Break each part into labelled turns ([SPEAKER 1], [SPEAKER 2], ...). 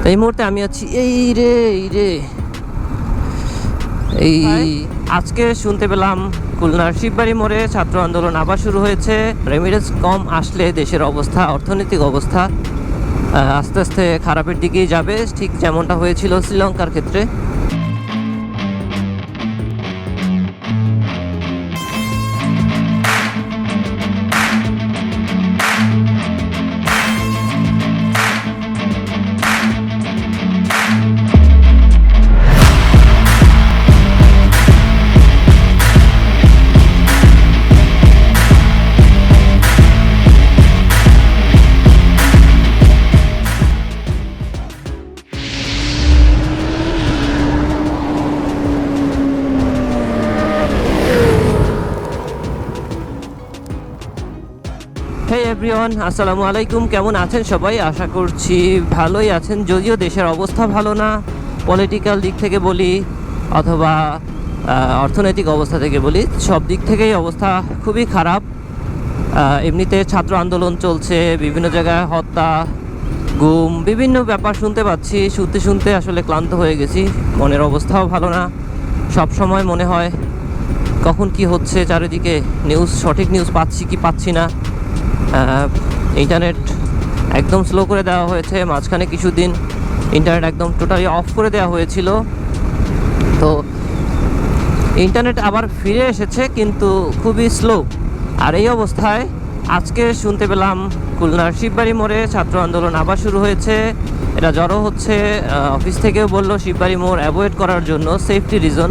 [SPEAKER 1] তো এই মুহূর্তে আমি আছি এই রে এই রে। এই আজকে শুনতে পেলাম খুলনার শিববাড়ি মোড়ে ছাত্র আন্দোলন আবার শুরু হয়েছে। রেমিডেন্স কম আসলে দেশের অবস্থা অর্থনৈতিক অবস্থা আস্তে আস্তে খারাপের দিকেই যাবে ঠিক যেমনটা হয়েছিল শ্রীলঙ্কার ক্ষেত্রে। এভরিওয়ান, আসসালামু আলাইকুম। কেমন আছেন সবাই? আশা করছি ভালোই আছেন। যদিও দেশের অবস্থা ভালো না পলিটিক্যাল দিক থেকে বলি অথবা অর্থনৈতিক অবস্থা থেকে বলি, সব দিক থেকেই অবস্থা খুবই খারাপ। এমনিতে ছাত্র আন্দোলন চলছে, বিভিন্ন জায়গায় হত্যা, গুম, বিভিন্ন ব্যাপার শুনতে পাচ্ছি, শুনতে শুনতে আসলে ক্লান্ত হয়ে গেছি। মনের অবস্থাও ভালো না। সব সময় মনে হয়, কখন কি হচ্ছে, চারিদিকে নিউজ সঠিক নিউজ পাচ্ছি কি পাচ্ছি না। ইন্টারনেট একদম স্লো করে দেওয়া হয়েছে, মাঝখানে কিছুদিন ইন্টারনেট একদম টোটালি অফ করে দেওয়া হয়েছিল। তো ইন্টারনেট আবার ফিরে এসেছে, কিন্তু খুবই স্লো আর এই অবস্থায় আজকে শুনতে পেলাম খুলনার শিববাড়ি মোড়ে ছাত্র আন্দোলন আবার শুরু হয়েছে। এটা জড়ো হচ্ছে অফিস থেকেও বলল শিববাড়ি মোড় অ্যাভয়েড করার জন্য সেফটি রিজন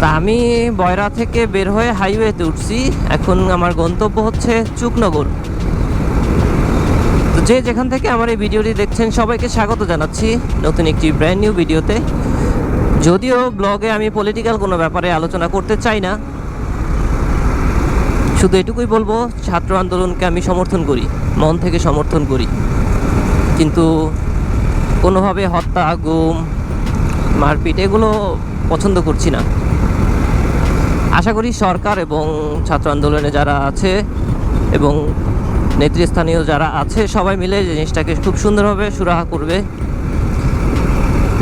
[SPEAKER 1] তা আমি বয়রা থেকে বের হয়ে হাইওয়েতে উঠছি। এখন আমার গন্তব্য হচ্ছে চুকনগর। তো যে যেখান থেকে আমার এই ভিডিওটি দেখছেন, সবাইকে স্বাগত জানাচ্ছি নতুন একটি ব্র্যান্ড নিউ ভিডিওতে। যদিও ব্লগে আমি পলিটিক্যাল কোনো ব্যাপারে আলোচনা করতে চাই না। শুধু এটুকুই বলব, ছাত্র আন্দোলনকে আমি সমর্থন করি, মন থেকে সমর্থন করি। কিন্তু কোনোভাবে হত্যা, গুম, মারপিট, এগুলো পছন্দ করছি না। আশা করি সরকার এবং ছাত্র আন্দোলনে যারা আছে এবং নেতৃস্থানীয় যারা আছে, সবাই মিলে জিনিসটাকে খুব সুন্দরভাবে সুরাহা করবে।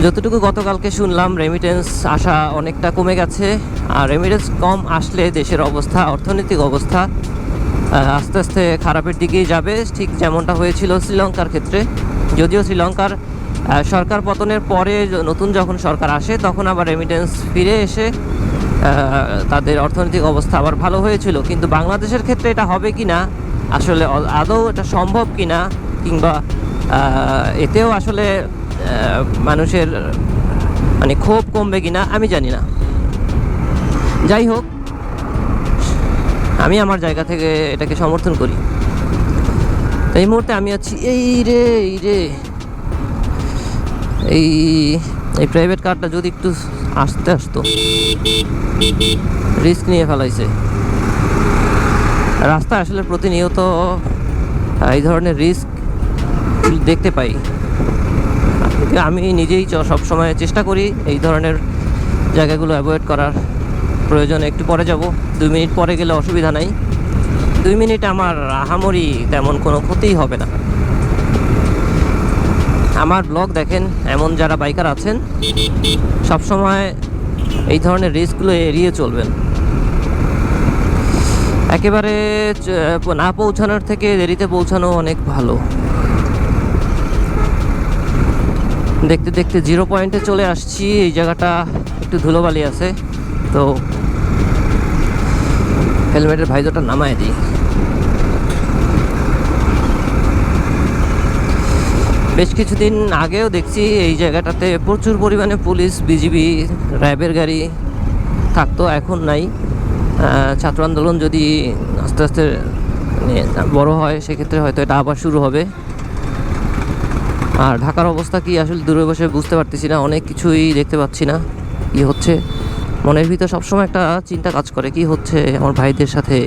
[SPEAKER 1] যতটুকু গতকালকে শুনলাম রেমিটেন্স আসা অনেকটা কমে গেছে। আর রেমিটেন্স কম আসলে দেশের অবস্থা, অর্থনৈতিক অবস্থা আস্তে আস্তে খারাপের দিকেই যাবে, ঠিক যেমনটা হয়েছিল শ্রীলঙ্কার ক্ষেত্রে। যদিও শ্রীলঙ্কার সরকার পতনের পরে নতুন যখন সরকার আসে, তখন আবার রেমিটেন্স ফিরে এসে তাদের অর্থনৈতিক অবস্থা আবার ভালো হয়েছিল, কিন্তু বাংলাদেশের ক্ষেত্রে এটা হবে কি না আসলে আদৌ এটা সম্ভব কি না কিংবা এতেও আসলে মানুষের মানে ক্ষোভ কমবে কি না আমি জানি না। যাই হোক, আমি আমার জায়গা থেকে এটাকে সমর্থন করি। এই মুহূর্তে আমি আছি, এই রে এই রে, এই এই প্রাইভেট কারটা যদি একটু আসতে আসতো। রিস্ক নিয়ে ফেলাইছে। রাস্তা আসলে প্রতিনিয়ত এই ধরনের রিস্ক দেখতে পাই। আমি নিজেই চ- সবসময় চেষ্টা করি এই ধরনের জায়গাগুলো অ্যাভয়েড করার। প্রয়োজনে, একটু পরে যাব। দুই মিনিট পরে গেলে অসুবিধা নাই। দুই মিনিট আমার আহামরি তেমন কোনো ক্ষতিই হবে না। আমার ব্লগ দেখেন, এমন যারা বাইকার আছেন, সবসময় এই ধরনের রিস্কগুলো এড়িয়ে চলবেন। একেবারে না পৌঁছানোর থেকে দেরিতে পৌঁছানো অনেক ভালো। দেখতে দেখতে জিরো পয়েন্টে চলে আসছি, এই জায়গাটা একটু ধুলোবালি আছে, তো হেলমেটের ভাইজোটা নামায় দিই। বেশ কিছুদিন আগেও দেখছি এই জায়গাটাতে প্রচুর পরিমাণে পুলিশ, বিজিবি, র্যাবের গাড়ি থাকতো, এখন নাই। ছাত্র আন্দোলন যদি আস্তে আস্তে বড় হয়, সেক্ষেত্রে হয়তো এটা আবার শুরু হবে। আর ঢাকার অবস্থা কি আসলে দূরে বসে বুঝতে পারতেছি না, অনেক কিছুই দেখতে পাচ্ছি না কি হচ্ছে। মনের ভিতর সবসময় একটা চিন্তা কাজ করে, কি হচ্ছে আমার ভাইদের সাথে?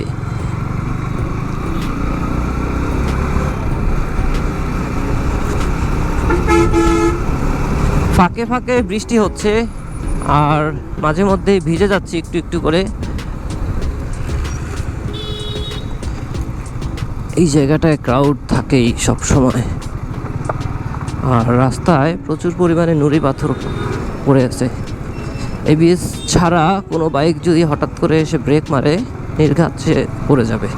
[SPEAKER 1] ফাঁকে ফাঁকে বৃষ্টি হচ্ছে আর মাঝে মধ্যে ভিজে যাচ্ছি একটু একটু করে। এই জায়গাটায় ক্রাউড থাকেই সব সময় আর রাস্তায় প্রচুর পরিমাণে নুড়ি পাথর পড়ে আছে। এবিএস ছাড়া কোনো বাইক যদি হঠাৎ করে এসে ব্রেক মারে, নির্ঘাত সে পড়ে যাবে।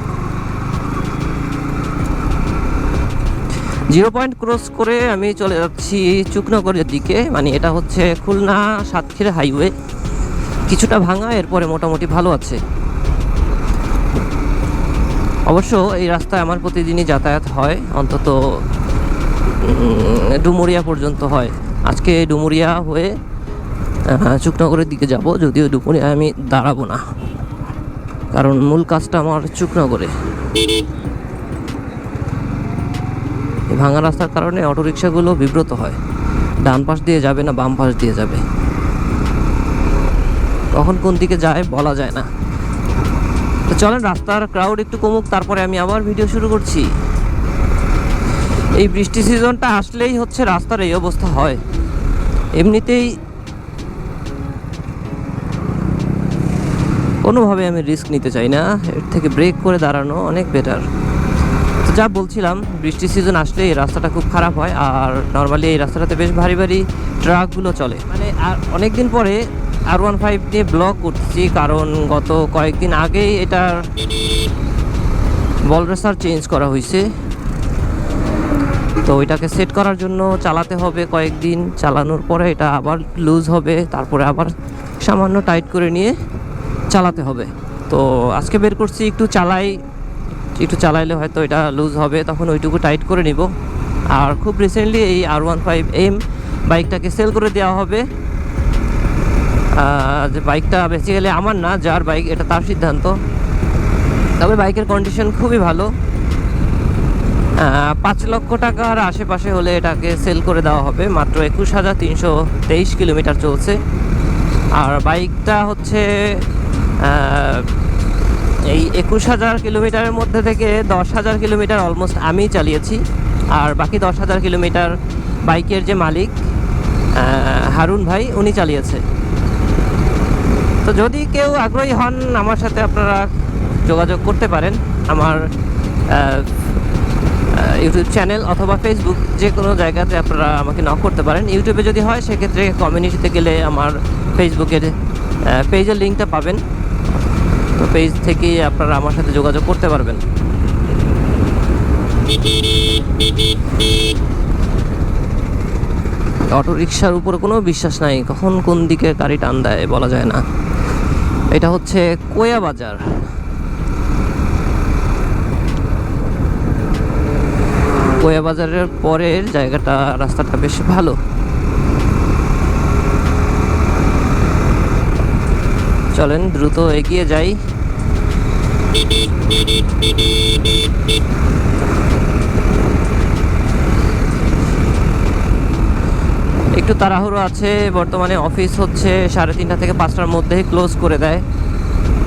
[SPEAKER 1] জিরো পয়েন্ট ক্রস করে আমি চলে যাচ্ছি চুকনগরের দিকে। মানে এটা হচ্ছে খুলনা সাতক্ষীরা হাইওয়ে। কিছুটা ভাঙা, এরপরে মোটামুটি ভালো আছে। অবশ্য এই রাস্তায় আমার প্রতিদিনই যাতায়াত হয়। অন্তত ডুমুরিয়া পর্যন্ত হয়। আজকে ডুমুরিয়া হয়ে চুকনগরের দিকে যাব। যদিও ডুমুরিয়া আমি দাঁড়াবো না। কারণ মূল কাজটা আমার চুকনগরে। এই ভাঙা রাস্তার কারণে অটোরিকশাগুলো বিব্রত হয়। ডান পাশ দিয়ে যাবে না বাম পাশ দিয়ে যাবে। কখন কোন দিকে যায় বলা যায় না। তো চলেন, রাস্তার ক্রাউড একটু কমুক, তারপরে আমি আবার ভিডিও শুরু করছি। এই বৃষ্টি সিজনটা আসলেই হচ্ছে রাস্তার এই অবস্থা হয়। এমনিতেই কোনোভাবে আমি রিস্ক নিতে চাই না। এর থেকে ব্রেক করে দাঁড়ানো অনেক বেটার তো যা বলছিলাম, বৃষ্টি সিজন আসলে এই রাস্তাটা খুব খারাপ হয় আর নর্মালি এই রাস্তাটাতে বেশ ভারী ভারী ট্রাকগুলো চলে। মানে আর অনেক দিন পরে আর ওয়ান ফাইভ দিয়ে ব্লক করছি কারণ গত কয়েকদিন আগেই এটার বল রেসার চেঞ্জ করা হয়েছে। তো ওইটাকে সেট করার জন্য চালাতে হবে কয়েকদিন, চালানোর পরে এটা আবার লুজ হবে, তারপরে আবার সামান্য টাইট করে নিয়ে চালাতে হবে। তো আজকে বের করছি একটু চালাই একটু চালাইলে হয়তো এটা লুজ হবে, তখন ওইটুকু টাইট করে নিব। আর খুব রিসেন্টলি এই আর ওয়ান ফাইভ এম বাইকটাকে সেল করে দেওয়া হবে। যে বাইকটা বেসিক্যালি আমার না, যার বাইক, এটা তার সিদ্ধান্ত। তবে বাইকের কন্ডিশন খুবই ভালো। পাঁচ লক্ষ টাকার আশেপাশে হলে এটাকে সেল করে দেওয়া হবে। মাত্র একুশ হাজার তিনশো তেইশ কিলোমিটার চলছে। আর বাইকটা হচ্ছে একুশ হাজার কিলোমিটারের মধ্যে থেকে দশ হাজার কিলোমিটার অলমোস্ট আমি চালিয়েছি। আর বাকি দশ হাজার কিলোমিটার বাইকের যে মালিক হারুন ভাই, উনি চালিয়েছে। তো যদি কেউ আগ্রহী হন আমার সাথে আপনারা যোগাযোগ করতে পারেন আমার ইউটিউব চ্যানেল অথবা ফেসবুক যে কোনো জায়গাতে আপনারা আমাকে নক করতে পারেন। ইউটিউবে যদি হয়, সেক্ষেত্রে কমিউনিটিতে গেলে আমার ফেসবুকের পেজের লিঙ্কটা পাবেন। পেজ থেকেই আপনারা আমার সাথে যোগাযোগ করতে পারবেন। অটো রিক্সার উপরে কোনো বিশ্বাস নাই, কখন কোন দিকে গাড়ি টান দেয় বলা যায় না। এটা হচ্ছে কোয়া বাজার। কোয়া বাজারের পরের জায়গাটা, রাস্তাটা বেশ ভালো। চলেন, দ্রুত এগিয়ে যাই। একটু তাড়াহুড়ো আছে, বর্তমানে অফিস হচ্ছে সাড়ে তিনটা থেকে পাঁচটার মধ্যে ক্লোজ করে দেয়।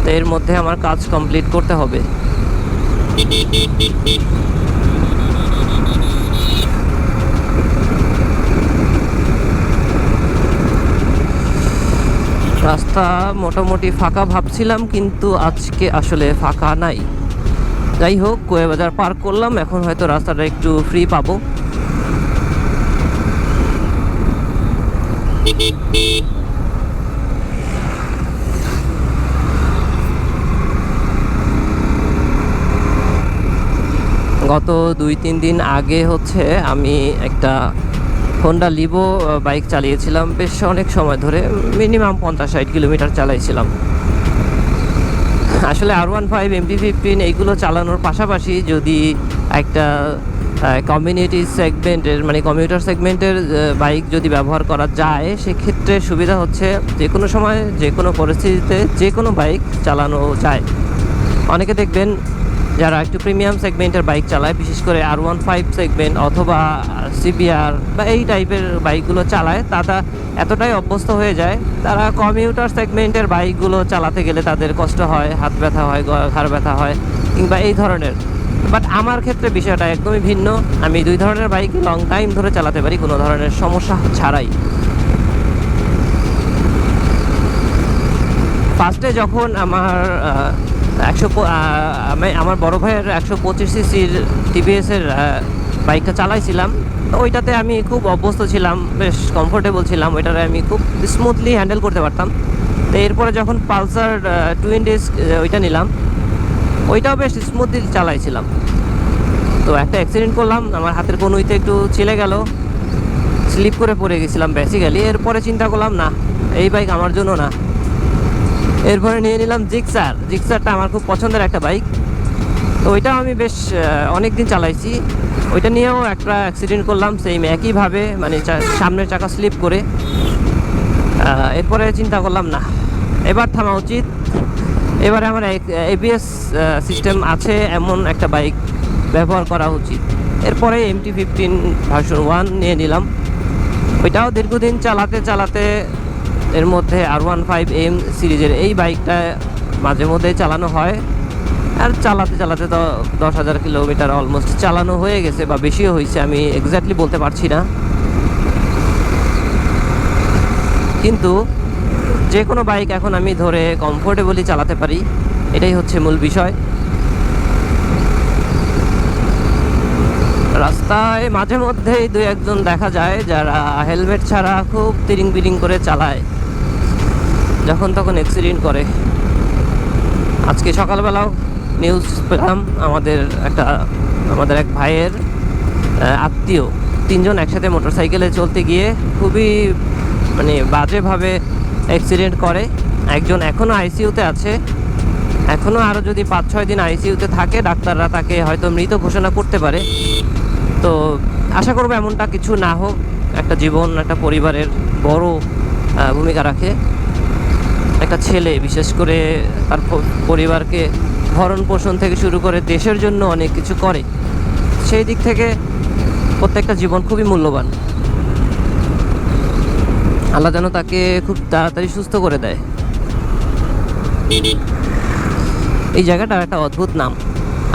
[SPEAKER 1] তো এর মধ্যে আমার কাজ কমপ্লিট করতে হবে। রাস্তা মোটামুটি ফাঁকা ভাবছিলাম, কিন্তু আজকে আসলে ফাঁকা নাই। যাই হোক বাজার পার করলাম, এখন হয়তো রাস্তাটা একটু ফ্রি পাবো। গত দুই তিন দিন আগে হচ্ছে আমি একটা হোন্ডা লিভো বাইক চালিয়েছিলাম বেশ অনেক সময় ধরে, মিনিমাম পঞ্চাশ ষাট কিলোমিটার চালাইছিলাম। আসলে R one five MP fifteen এইগুলো চালানোর পাশাপাশি যদি একটা কমিউনিটি সেগমেন্টের মানে কমিউটার সেগমেন্টের বাইক যদি ব্যবহার করা যায়, সেক্ষেত্রে সুবিধা হচ্ছে যে কোনো সময় যে কোনো পরিস্থিতিতে যে কোনো বাইক চালানো যায়। অনেকে দেখবেন যারা একটু প্রিমিয়াম সেগমেন্টের বাইক চালায়, বিশেষ করে আর ওয়ান ফাইভ সেগমেন্ট অথবা সিবিআর বা এই টাইপের বাইকগুলো চালায়, তারা এতটাই অভ্যস্ত হয়ে যায়। তারা কমিউটার সেগমেন্টের বাইকগুলো চালাতে গেলে তাদের কষ্ট হয়, হাত ব্যথা হয় ঘাড় ব্যথা হয়, কিংবা এই ধরনের। বাট আমার ক্ষেত্রে বিষয়টা একদমই ভিন্ন। আমি দুই ধরনের বাইক লং টাইম ধরে চালাতে পারি, কোনো ধরনের সমস্যা ছাড়াই। ফার্স্টে যখন আমার একশো আমি আমার বড় ভাইয়ের একশো পঁচিশ সিসির টিভিএসের বাইকটা চালাইছিলাম। তো ওইটাতে আমি খুব অভ্যস্ত ছিলাম, বেশ কমফোর্টেবল ছিলাম, ওইটারে আমি খুব স্মুথলি হ্যান্ডেল করতে পারতাম। তো এরপরে যখন পালসার টুইন ডিস্ক ওইটা নিলাম, ওইটাও বেশ স্মুথলি চালাইছিলাম। তো একটা অ্যাক্সিডেন্ট করলাম, আমার হাতের কনুইতে একটু ছিলে গেল স্লিপ করে পড়ে গেছিলাম বেসিক্যালি এরপরে চিন্তা করলাম, না, এই বাইক আমার জন্য না। এরপরে নিয়ে নিলাম জিক্সার। জিক্সারটা আমার খুব পছন্দের একটা বাইক। তো ওইটাও আমি বেশ অনেক দিন চালাইছি। ওইটা নিয়েও একটা অ্যাক্সিডেন্ট করলাম সেম একইভাবে মানে সামনের চাকা স্লিপ করে। এরপরে চিন্তা করলাম, না, এবার থামা উচিত। এবারে আমার এবিএস সিস্টেম আছে, এমন একটা বাইক ব্যবহার করা উচিত। এরপরে এমটি ফিফটিন ভার্সন ওয়ান নিয়ে নিলাম। ওইটাও দীর্ঘদিন চালাতে চালাতে এর মধ্যে আর ওয়ান ফাইভ এম সিরিজের এই বাইকটা মাঝে মধ্যে চালানো হয়। আর চালাতে চালাতে তো দশ হাজার কিলোমিটার অলমোস্ট চালানো হয়ে গেছে বা বেশিও হয়েছে, আমি এক্স্যাক্টলি বলতে পারছি না। কিন্তু যে কোনো বাইক এখন আমি ধরে কমফোর্টেবলি চালাতে পারি, এটাই হচ্ছে মূল বিষয়। রাস্তায় মাঝে মধ্যেই দু একজন দেখা যায় যারা হেলমেট ছাড়া খুব তিরিং বিরিং করে চালায়। যখন তখন অ্যাক্সিডেন্ট করে। আজকে সকালবেলাও নিউজ পেলাম, আমাদের একটা, আমাদের এক ভাইয়ের আত্মীয় তিনজন একসাথে মোটরসাইকেলে চলতে গিয়ে খুবই মানে বাজেভাবে অ্যাক্সিডেন্ট করে। একজন এখনও আইসিইউতে আছে। এখনও আরও যদি পাঁচ ছয় দিন আইসিইউতে থাকে, ডাক্তাররা তাকে হয়তো মৃত ঘোষণা করতে পারে। তো আশা করব এমনটা কিছু না হোক, একটা জীবন, একটা পরিবারের বড় ভূমিকা রাখে। একটা ছেলে, বিশেষ করে তার পরিবারকে ভরণ পোষণ থেকে শুরু করে দেশের জন্য অনেক কিছু করে। সেই দিক থেকে প্রত্যেকটা জীবন খুবই মূল্যবান। আল্লাহ যেন তাকে খুব তাড়াতাড়ি সুস্থ করে দেয়। এই জায়গাটার একটা অদ্ভুত নাম।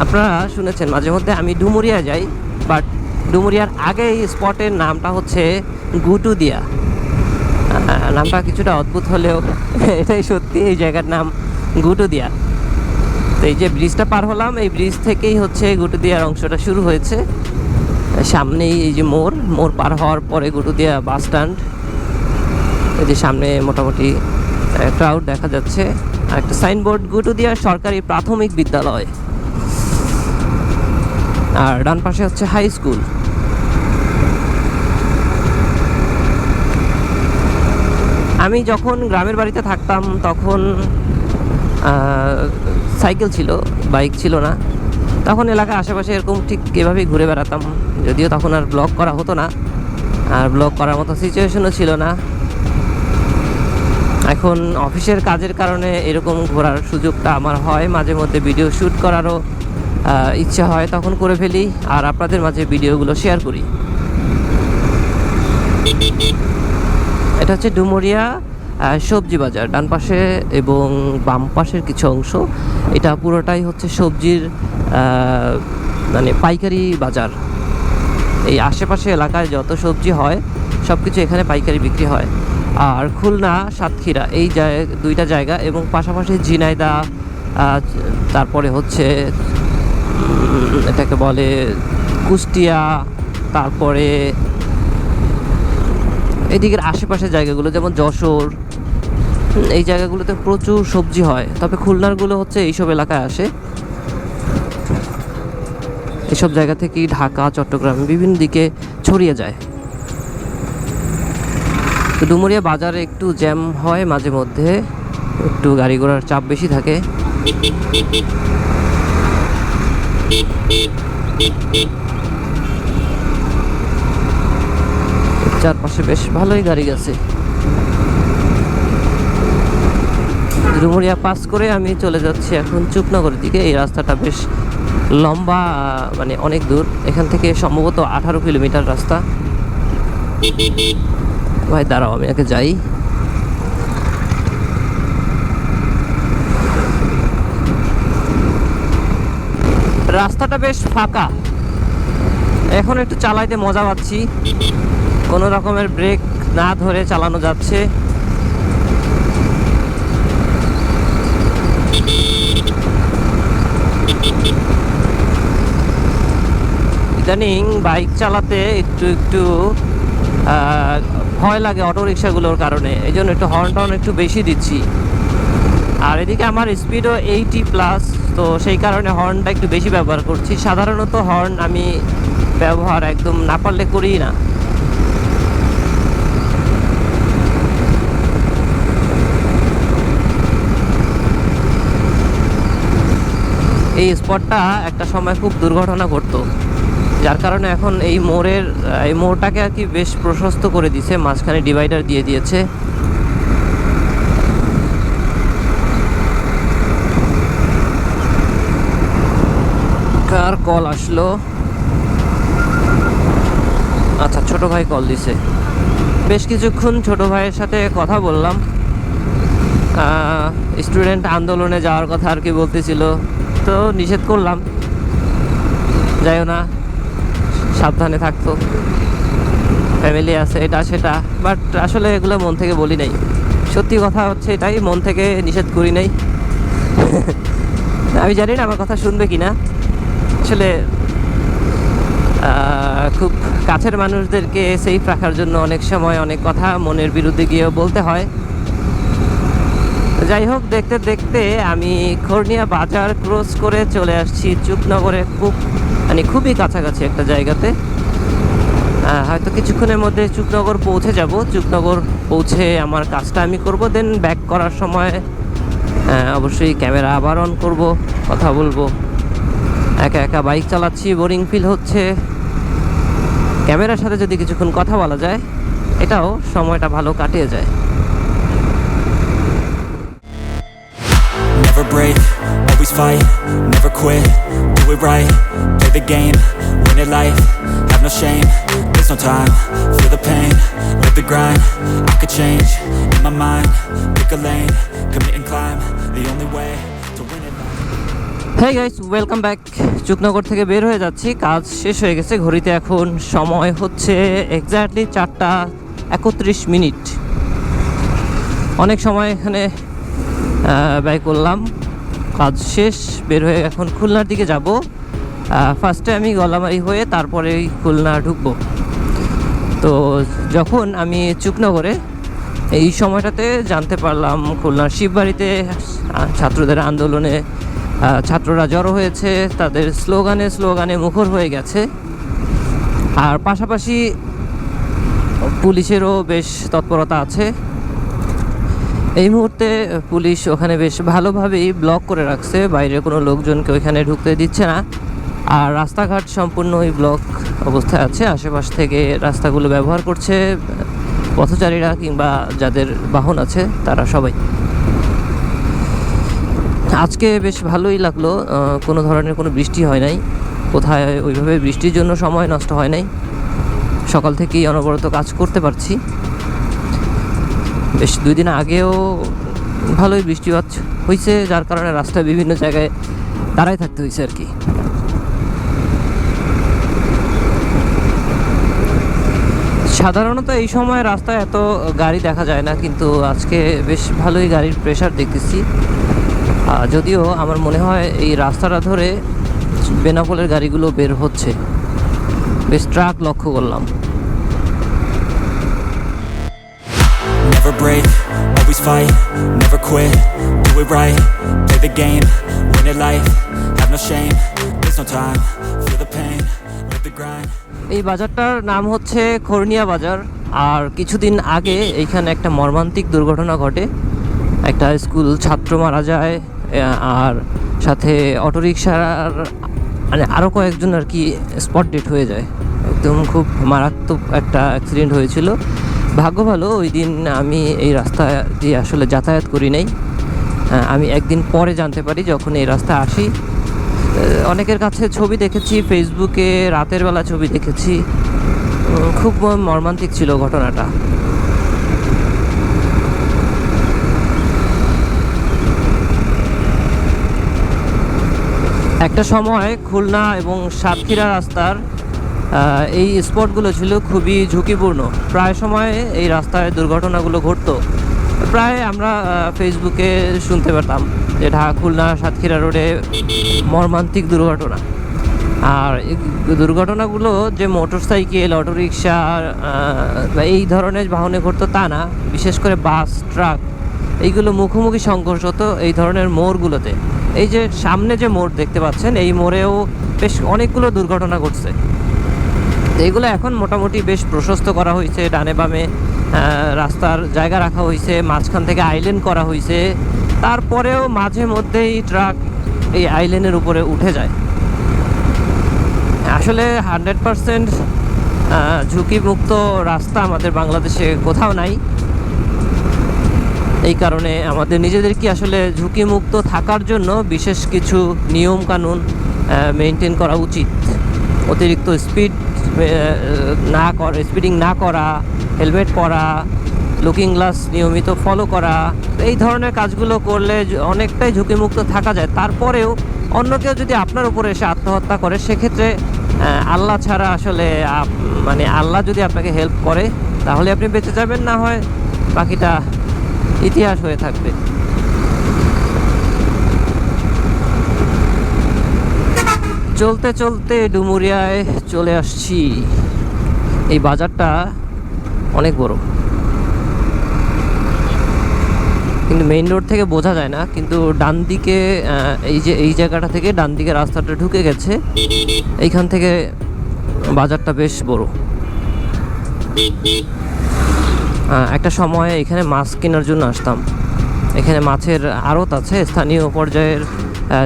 [SPEAKER 1] আপনারা শুনেছেন, মাঝে মধ্যে আমি ডুমুরিয়া যাই, বাট ডুমুরিয়ার আগে এই স্পটের নামটা হচ্ছে গুটুদিয়া। নামটা কিছুটা অদ্ভুত হলেও এটাই সত্যি, এই জায়গার নাম গুটুদিয়া। তো এই যে ব্রিজটা পার হলাম, এই ব্রিজ থেকেই হচ্ছে গুটুদিয়ার অংশটা শুরু হয়েছে। সামনেই এই যে মোড় মোড় পার হওয়ার পরে গুটুদিয়া বাস স্ট্যান্ড। এই যে সামনে মোটামুটি ক্রাউড দেখা যাচ্ছে। আর একটা সাইনবোর্ড গুটুদিয়া সরকারি প্রাথমিক বিদ্যালয়। আর ডান পাশে হচ্ছে হাই স্কুল আমি যখন গ্রামের বাড়িতে থাকতাম, তখন সাইকেল ছিল, বাইক ছিল না। তখন এলাকার আশেপাশে এরকম ঠিক এভাবেই ঘুরে বেড়াতাম। যদিও তখন আর ব্লগ করা হতো না। আর ব্লগ করার মতো সিচুয়েশনও ছিল না। এখন অফিসের কাজের কারণে এরকম ঘোরার সুযোগটা আমার হয়। মাঝে মধ্যে ভিডিও শ্যুট করারও ইচ্ছা হয় তখন করে ফেলি। আর আপনাদের মাঝে ভিডিওগুলো শেয়ার করি। এটা হচ্ছে ডুমুরিয়া সবজি বাজার, ডান পাশে এবং বাম পাশের কিছু অংশ। এটা পুরোটাই হচ্ছে সবজির মানে পাইকারি বাজার। এই আশেপাশে এলাকায় যত সবজি হয় সব কিছু এখানে পাইকারি বিক্রি হয়। আর খুলনা, সাতক্ষীরা, এই জায়- দুইটা জায়গা এবং পাশাপাশি ঝিনাইদা তারপরে হচ্ছে এটাকে বলে কুষ্টিয়া, তারপরে এদিকের আশেপাশের জায়গাগুলো, যেমন যশোর, এই জায়গাগুলোতে প্রচুর সবজি হয়। তবে খুলনারগুলো হচ্ছে এইসব এলাকায় আসে। এসব জায়গা থেকেই ঢাকা, চট্টগ্রাম বিভিন্ন দিকে ছড়িয়ে যায়। তো ডুমুরিয়া বাজারে একটু জ্যাম হয় মাঝে মধ্যে। একটু গাড়ি ঘোড়ার চাপ বেশি থাকে। চারপাশে বেশ ভালোই গাড়ি গেছে ডুমুরিয়া পাস করে আমি চলে যাচ্ছি এখন চুপনগরের দিকে। এই রাস্তাটা বেশ লম্বা মানে অনেক দূর। এখান থেকে সম্ভবত আঠারো কিলোমিটার রাস্তা। ভাই, দাঁড়াও, আমি আগে যাই। রাস্তাটা বেশ ফাঁকা। এখন একটু চালাইতে মজা পাচ্ছি। কোনো রকমের ব্রেক না ধরে চালানো যাচ্ছে। ইদানিং বাইক চালাতে একটু একটু ভয় লাগে অটো রিক্সাগুলোর কারণে। এই জন্য একটু হর্ন টর্ন একটু বেশি দিচ্ছি। আর এদিকে আমার স্পিডও এইটি প্লাস, তো সেই কারণে হর্নটা একটু বেশি ব্যবহার করছি। সাধারণত হর্ন আমি ব্যবহার একদম না পারলে করি না। এই স্পটটা একটা সময় খুব দুর্ঘটনা ঘটতো, যার কারণে এখন এই মোড়ের, এই মোড়টাকে আর কি বেশ প্রশস্ত করে দিয়েছে, মাঝখানে ডিভাইডার দিয়ে দিয়েছে। কার কল আসলো? আচ্ছা ছোট ভাই কল দিছে। বেশ কিছুক্ষণ ছোট ভাইয়ের সাথে কথা বললাম। স্টুডেন্ট আন্দোলনে যাওয়ার কথা আর কি বলতেছিল। তো নিষেধ করলাম। যাইও না, সাবধানে থাকতো। ফ্যামিলি আছে, এটা সেটা। বাট আসলে এগুলো মন থেকে বলি নাই। সত্যি কথা হচ্ছে এটাই, মন থেকে নিষেধ করি নাই। আমি জানি না আমার কথা শুনবে কি না আসলে খুব কাছের মানুষদেরকে সেফ রাখার জন্য অনেক সময় অনেক কথা মনের বিরুদ্ধে গিয়েও বলতে হয়। যাই হোক, দেখতে দেখতে আমি খর্নিয়া বাজার ক্রস করে চলে আসছি চুপনগরে খুব মানে খুবই কাছাকাছি একটা জায়গাতে। হয়তো কিছুক্ষণের মধ্যে চুপনগর পৌঁছে যাব। চুপনগর পৌঁছে আমার কাজটা আমি করব দেন ব্যাক করার সময় অবশ্যই ক্যামেরা আবার অন করব, কথা বলব। একা একা বাইক চালাচ্ছি বোরিং ফিল হচ্ছে। ক্যামেরার সাথে যদি কিছুক্ষণ কথা বলা যায়, এটাও সময়টা ভালো কাটিয়ে যায়।
[SPEAKER 2] Never break, always fight, never quit, do it right, play the game, win it life, have no shame, there's no time, feel the pain, live the grind, I could change, in my mind, pick a lane, commit and climb, the only way to win it life.
[SPEAKER 1] হ্যাঁ guys welcome back Chuknagar থেকে বের হয়ে যাচ্ছি কাজ শেষ হয়ে গেছে ঘড়িতে এখন সময় হচ্ছে এক্স্যাক্টলি চারটা একত্রিশ মিনিট অনেক সময় এখানে ব্যয় করলাম। কাজ শেষ, বের হয়ে এখন খুলনার দিকে যাব। ফার্স্টে আমি গলামারি হয়ে তারপরে খুলনা ঢুকবো। তো যখন আমি চুকনগরে, এই সময়টাতে জানতে পারলাম খুলনার শিববাড়িতে ছাত্রদের আন্দোলনে ছাত্ররা জড়ো হয়েছে। তাদের স্লোগানে স্লোগানে মুখর হয়ে গেছে। আর পাশাপাশি পুলিশেরও বেশ তৎপরতা আছে। এই মুহূর্তে পুলিশ ওখানে বেশ ভালোভাবেই ব্লক করে রাখছে। বাইরে কোনো লোকজনকে ওইখানে ঢুকতে দিচ্ছে না। আর রাস্তাঘাট সম্পূর্ণ ওই ব্লক অবস্থায় আছে। আশেপাশ থেকে রাস্তাগুলো ব্যবহার করছে পথচারীরা কিংবা যাদের বাহন আছে, তারা সবাই। আজকে বেশ ভালোই লাগল। কোনো ধরনের কোনো বৃষ্টি হয় নাই। কোথায় ওইভাবে বৃষ্টির জন্য সময় নষ্ট হয় নাই। সকাল থেকেই অনবরত কাজ করতে পারছি। বেশ দুই দিন আগেও ভালোই বৃষ্টিপাত হয়েছে যার কারণে রাস্তায় বিভিন্ন জায়গায় দাঁড়ায় থাকতে হয়েছে আর কি। সাধারণত এই সময় রাস্তায় এত গাড়ি দেখা যায় না, কিন্তু আজকে বেশ ভালোই গাড়ির প্রেশার দেখতেছি। যদিও আমার মনে হয় এই রাস্তাটা ধরে বেনাপোলের গাড়িগুলো বের হচ্ছে। বেশ ট্রাক লক্ষ্য করলাম।
[SPEAKER 2] Never break, always fight, never quit, do it right, play the game, win it life, have no shame, there's no time, feel the pain, live the grind.
[SPEAKER 1] এই বাজারটার নাম হচ্ছে খর্নিয়া বাজার আর কিছুদিন আগে এইখানে একটা মর্মান্তিক দুর্ঘটনা ঘটে। একটা স্কুল ছাত্র মারা যায় আর সাথে অটোরিকশার মানে আরও কয়েকজন আর কি স্পট ডেট হয়ে যায়। একদম খুব মারাত্মক একটা অ্যাক্সিডেন্ট হয়েছিল। ভাগ্য ভালো, ওই দিন আমি এই রাস্তা দিয়ে আসলে যাতায়াত করি নাই আমি একদিন পরে জানতে পারি যখন এই রাস্তায় আসি। অনেকের কাছে ছবি দেখেছি, ফেসবুকে রাতের বেলা ছবি দেখেছি। খুব মর্মান্তিক ছিল ঘটনাটা। একটা সময় খুলনা এবং সাতক্ষীরা রাস্তার এই স্পটগুলো ছিল খুবই ঝুঁকিপূর্ণ। প্রায় সময় এই রাস্তায় দুর্ঘটনাগুলো ঘটতো। প্রায় আমরা ফেসবুকে শুনতে পেতাম যে ঢাকা, খুলনা, সাতক্ষীরা রোডে মর্মান্তিক দুর্ঘটনা। আর দুর্ঘটনাগুলো যে মোটর সাইকেল অটোরিকশা এই ধরনের বাহনে ঘটতো তা না। বিশেষ করে বাস, ট্রাক, এইগুলো মুখোমুখি সংঘর্ষ হতো এই ধরনের মোড়গুলোতে। এই যে সামনে যে মোড় দেখতে পাচ্ছেন, এই মোড়েও বেশ অনেকগুলো দুর্ঘটনা ঘটছে। এগুলো এখন মোটামুটি বেশ প্রশস্ত করা হয়েছে, ডানে বামে রাস্তার জায়গা রাখা হয়েছে, মাঝখান থেকে আইল্যান্ড করা হয়েছে। তারপরেও মাঝে মধ্যেই ট্রাক এই আইল্যান্ডের উপরে উঠে যায়। আসলে হান্ড্রেড পারসেন্ট ঝুঁকিমুক্ত রাস্তা আমাদের বাংলাদেশে কোথাও নাই। এই কারণে আমাদের নিজেদেরকে আসলে ঝুঁকিমুক্ত থাকার জন্য বিশেষ কিছু নিয়ম কানুন মেনটেন করা উচিত? অতিরিক্ত স্পিড না করা স্পিডিং না করা হেলমেট পরা লুকিং গ্লাস নিয়মিত ফলো করা, এই ধরনের কাজগুলো করলে অনেকটাই ঝুঁকিমুক্ত থাকা যায়। তারপরেও অন্য কেউ যদি আপনার উপরে এসে আত্মহত্যা করে, সেক্ষেত্রে আল্লাহ ছাড়া আসলে মানে আল্লাহ যদি আপনাকে হেল্প করে, তাহলে আপনি বেঁচে যাবেন, না হয় বাকিটা ইতিহাস হয়ে থাকবে। চলতে চলতে ডুমুরিয়ায় চলে আসছি। এই বাজারটা অনেক বড়। কিন্তু মেইন রোড থেকে বোঝা যায় না, কিন্তু ডান দিকে এই যে, এই জায়গাটা থেকে ডান দিকে রাস্তাটা ঢুকে গেছে। এইখান থেকে বাজারটা বেশ বড়। একটা সময় এখানে মাছ কেনার জন্য আসতাম। এখানে মাছের আড়ত আছে, স্থানীয় পর্যায়ের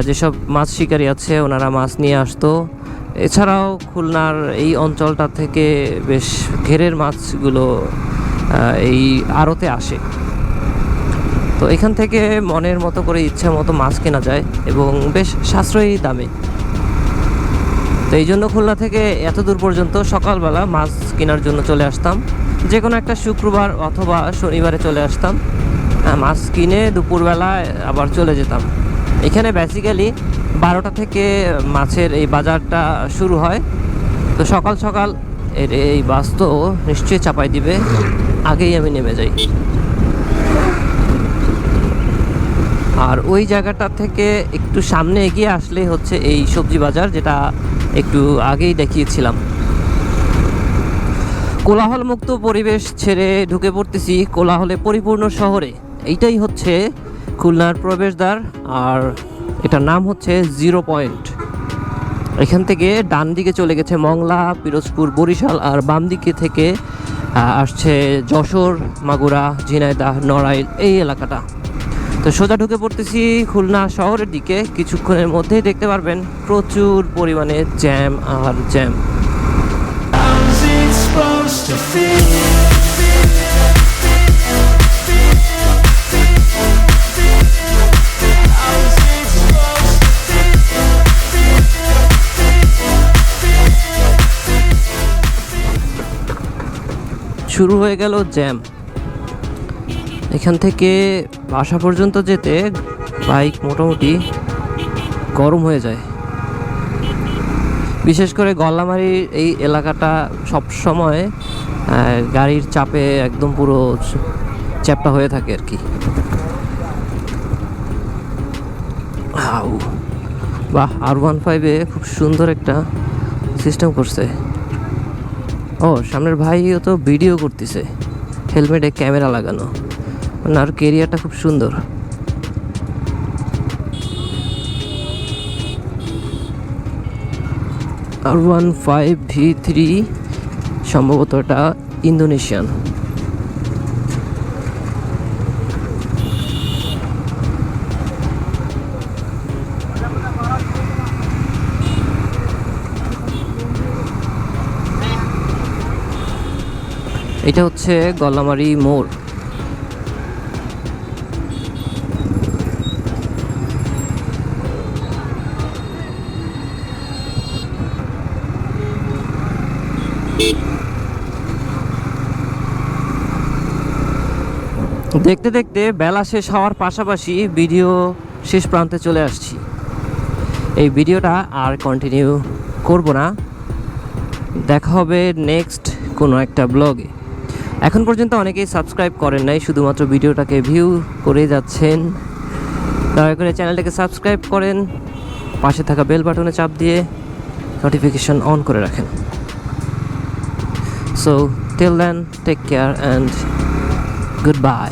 [SPEAKER 1] যেসব মাছ শিকারী আছে, ওনারা মাছ নিয়ে আসতো। এছাড়াও খুলনার এই অঞ্চলটা থেকে বেশ ঘেরের মাছগুলো এই আড়তে আসে। তো এখান থেকে মনের মতো করে ইচ্ছা মতো মাছ কেনা যায় এবং বেশ সাশ্রয়ী দামে। তো এই জন্য খুলনা থেকে এত দূর পর্যন্ত সকালবেলা মাছ কেনার জন্য চলে আসতাম। যে কোনো একটা শুক্রবার অথবা শনিবারে চলে আসতাম। মাছ কিনে দুপুরবেলা আবার চলে যেতাম। এখানে বেসিক্যালি বারোটা থেকে মাছের এই বাজারটা শুরু হয়। তো সকাল সকাল এর এই বাস তো নিশ্চয়ই চাপাই দিবে। আগেই আমি নেমে যাই। আর ওই জায়গাটা থেকে একটু সামনে এগিয়ে আসলেই হচ্ছে এই সবজি বাজার, যেটা একটু আগেই দেখিয়েছিলাম। কোলাহল মুক্ত পরিবেশ ছেড়ে ঢুকে পড়তেছি কোলাহলে পরিপূর্ণ শহরে। এইটাই হচ্ছে খুলনার প্রবেশদ্বার আর এটার নাম হচ্ছে জিরো পয়েন্ট। এখান থেকে ডান দিকে চলে গেছে মংলা, পিরোজপুর, বরিশাল আর বাম দিকে থেকে আসছে যশোর, মাগুরা, ঝিনাইদহ, নড়াইল এই এলাকাটা। তো সোজা ঢুকে পড়তেছি খুলনা শহরের দিকে। কিছুক্ষণের মধ্যেই দেখতে পারবেন প্রচুর পরিমাণে জ্যাম আর জ্যাম। শুরু হয়ে গেল জ্যাম। এখান থেকে বাসা পর্যন্ত যেতে বাইক মোটামুটি গরম হয়ে যায়। বিশেষ করে গল্লামারির এই এলাকাটা সব সময় গাড়ির চাপে একদম পুরো চ্যাপটা হয়ে থাকে আর কি। বাহ আর ওয়ান ফাইভে খুব সুন্দর একটা সিস্টেম করছে। ও, সামনের ভাইও তো ভিডিও করতেছে। হেলমেটে ক্যামেরা লাগানো। ওনার কেরিয়ারটা খুব সুন্দর। R one five V three, সম্ভবত এটা ইন্দোনেশিয়ান। এটা হচ্ছে গল্লামারি মোড়। দেখতে দেখতে বেলা শেষ হওয়ার পাশাপাশি ভিডিও শেষ প্রান্তে চলে আসছি। এই ভিডিওটা আর কন্টিনিউ করব না। দেখা হবে নেক্সট কোনো একটা ব্লগে এখন পর্যন্ত অনেকেই সাবস্ক্রাইব করেন নাই, শুধুমাত্র ভিডিওটাকে ভিউ করে যাচ্ছেন। দয়া করে চ্যানেলটাকে সাবস্ক্রাইব করেন, পাশে থাকা বেল বাটনে চাপ দিয়ে নোটিফিকেশন অন করে রাখেন। So till then take care and good bye